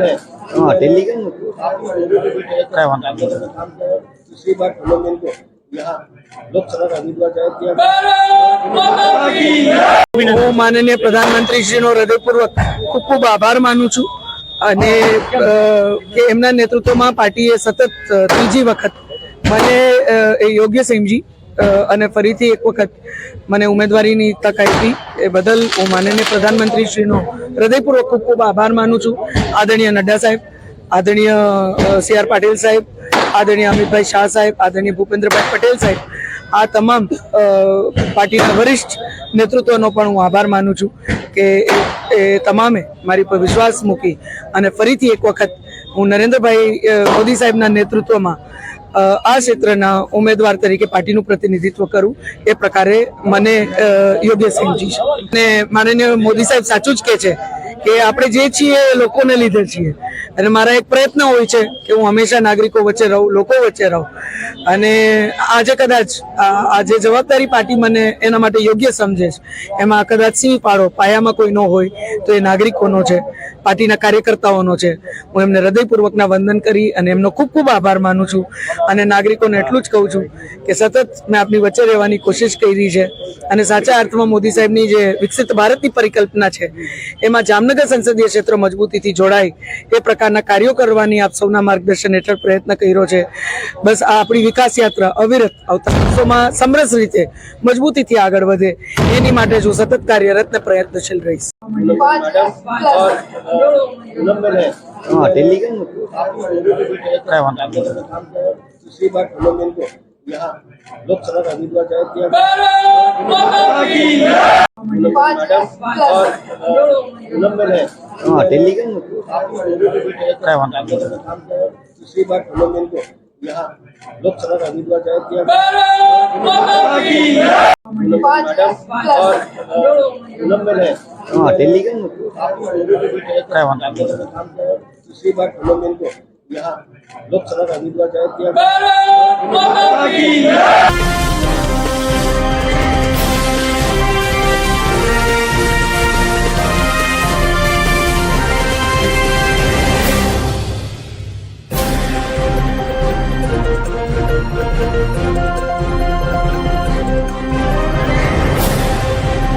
है हाँ दिल्ली का आप इस रेलवे के बीच एक काय म्हणता? काम किया। पिछली बार पूनम में को यहाँ लोकसभा का उम्मीदवार जाहिर किया હું માનનીય પ્રધાનમંત્રીશ્રીનો હૃદયપૂર્વક ખૂબ ખૂબ આભાર માનું છું અને અ, કે એમના નેતૃત્વમાં પાર્ટીએ સતત અ, ત્રીજી વખત મને અ, એ યોગ્ય સમજી અ, અને ફરીથી એક વખત મને ઉમેદવારીની તક આપી. એ બદલ હું માનનીય પ્રધાનમંત્રીશ્રીનો હૃદયપૂર્વક ખૂબ ખૂબ આભાર માનું છું. આદરણીય નડ્ડા સાહેબ, આદરણીય સી આર પાટીલ સાહેબ, આદરણીય અમિતભાઈ શાહ સાહેબ, આદરણીય ભૂપેન્દ્રભાઈ પટેલ સાહેબ, આ તમામ પાર્ટીના વરિષ્ઠ નેતૃત્વનો પણ હું આભાર માનું છું કે એ- તમામે મારી પર વિશ્વાસ મૂકી અને ફરીથી એક વખત હું નરેન્દ્રભાઈ મોદી સાહેબના નેતૃત્વમાં આ ક્ષેત્રના ઉમેદવાર તરીકે પાર્ટીનું પ્રતિનિધિત્વ કરું એ પ્રકારે મને યોગ્ય સમજી છે. અને માનનીય મોદી સાહેબ સાચું જ કહે છે કે આપણે જે છીએ એ લોકોને લીધે છીએ. અને મારા એક પ્રયત્ન હોય છે કે હું હંમેશા નાગરિકો વચ્ચે રહું, લોકો વચ્ચે રહું. અને આજે કદાચ આ આ જે જવાબદારી પાર્ટી મને એના માટે યોગ્ય સમજે છે. એમાં કદાચ સિંહ પાડો પાયામાં કોઈ ન હોય તો એ નાગરિકોનો છે, પાર્ટીના કાર્યકર્તાઓનો છે. હું એમને હૃદયપૂર્વકના વંદન કરી અને એમનો ખૂબ ખૂબ આભાર માનું છું. અને નાગરિકોને એટલું જ કહું છું કે સતત મેં આપની વચ્ચે રહેવાની કોશિશ કરી છે. અને સાચા અર્થમાં મોદી સાહેબની જે વિકસિત ભારતની પરિકલ્પના છે, એમાં જામનગર સંસદીય ક્ષેત્ર મજબૂતીથી જોડાય એ પ્રકારના કાર્યો કરવાની આપ સૌના માર્ગદર્શન હેઠળ પ્રયત્ન કર્યો છે બસ આ આપણી વિકાસ યાત્રા અવિરત આવતા વર્ષોમાં સમરસ રીતે મજબૂતીથી આગળ વધે એની માટે હું સતત કાર્યરત ને પ્રયત્નશીલ રહીશ मैडम और पूनम में है हाँ दिल्ली का आप इस रेलवे के बीच एक काय म्हणता? काम किया। पिछली बार पूनम में को यहाँ लोकसभा का उम्मीदवार जाहिर किया पूनम मैडम और पूनम में है हाँ दिल्ली का आप इस रेलवे के बीच एक काय म्हणता? काम किया। पिछली बार पूनम में को यहाँ लोकसभा का उम्मीदवार जाहिर किया पूनम मैडम और पूनम में है हाँ दिल्ली का आप इस रेलवे के बीच एक काय म्हणता? काम किया। पिछली बार पूनम में को यहाँ लोकसभा का उम्मीदवार जाहिर किया